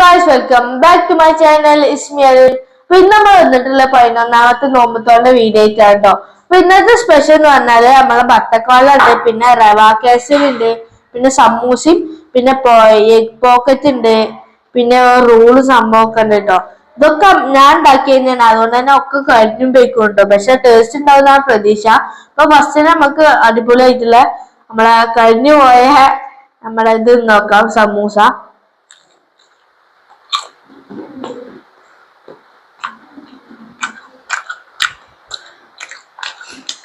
Guys welcome back to my channel ഇസ്മിയൽ അപ്പൊ ഇന്ന് നമ്മൾ വന്നിട്ടുള്ള പതിനൊന്നാമത്തെ നോമ്പത്തോടെ വീഡിയോ ആയിട്ടാണ് കേട്ടോ അപ്പൊ ഇന്നത്തെ സ്പെഷ്യൽ എന്ന് പറഞ്ഞാൽ നമ്മളെ ബട്ടക്കോളുണ്ട് പിന്നെ റവ കേസരി ഉണ്ട് പിന്നെ സമൂസയും പിന്നെ എഗ് പോക്കറ്റ് ഉണ്ട് പിന്നെ റൂൾ സംഭവമൊക്കെ ഉണ്ട് കേട്ടോ ഇതൊക്കെ ഞാൻ ഉണ്ടാക്കി തന്നെയാണ്. അതുകൊണ്ട് തന്നെ ഒക്കെ കഴിഞ്ഞും കേട്ടോ പക്ഷെ ടേസ്റ്റ് ഉണ്ടാവുന്ന പ്രതീക്ഷ. അപ്പൊ ഫസ്റ്റ് നമുക്ക് അടിപൊളിയായിട്ടുള്ള നമ്മളെ കഴിഞ്ഞു പോയ നമ്മളെ ഇത് നോക്കാം സമൂസ.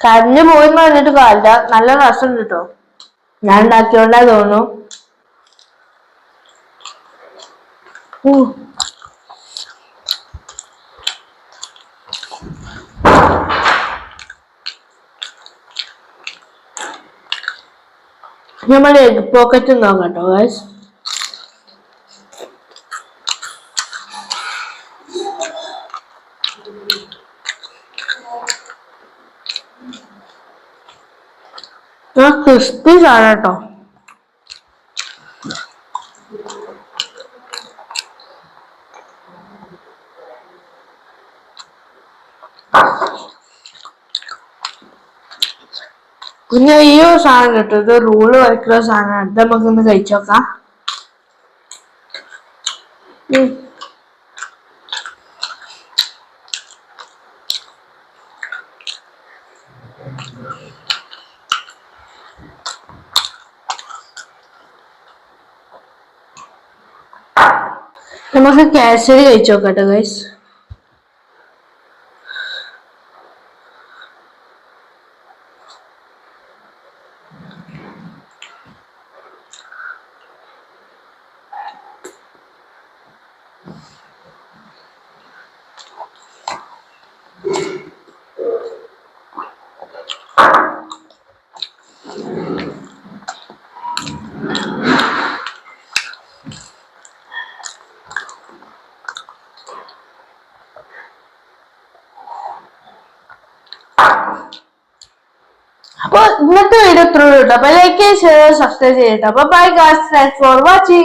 കരഞ്ഞു പോയി പറഞ്ഞിട്ട് കാര്യമില്ല. നല്ല രസം കിട്ടോ ഞാൻ ഉണ്ടാക്കിയോണ്ടാ തോന്നുന്നു. നമ്മുടെ എഗ് പോക്കറ്റ് നോക്കട്ടോ ഗൈസ് ആ ക്രിസ്പി സാധനം കേട്ടോ പിന്നെ ഈ ഒരു സാധനം കിട്ടും ഇത് റൂള് വരയ്ക്കുന്ന സാധനമാണ് ഇത് നമുക്കൊന്ന് കഴിച്ചു നോക്കാം ഉം. നമുക്ക് കേസരി കഴിച്ചു നോക്കട്ടെ ഗൈസ് അപ്പൊ ഇന്നത്തെ വീഡിയോ ഇത്രയുള്ളൂ അപ്പൊ ലൈക്ക് ഷെയർ സബ്സ്ക്രൈബ് ചെയ്യട്ടോ. അപ്പൊ ബൈ ഗാസ് ഫോർ വാച്ചിങ്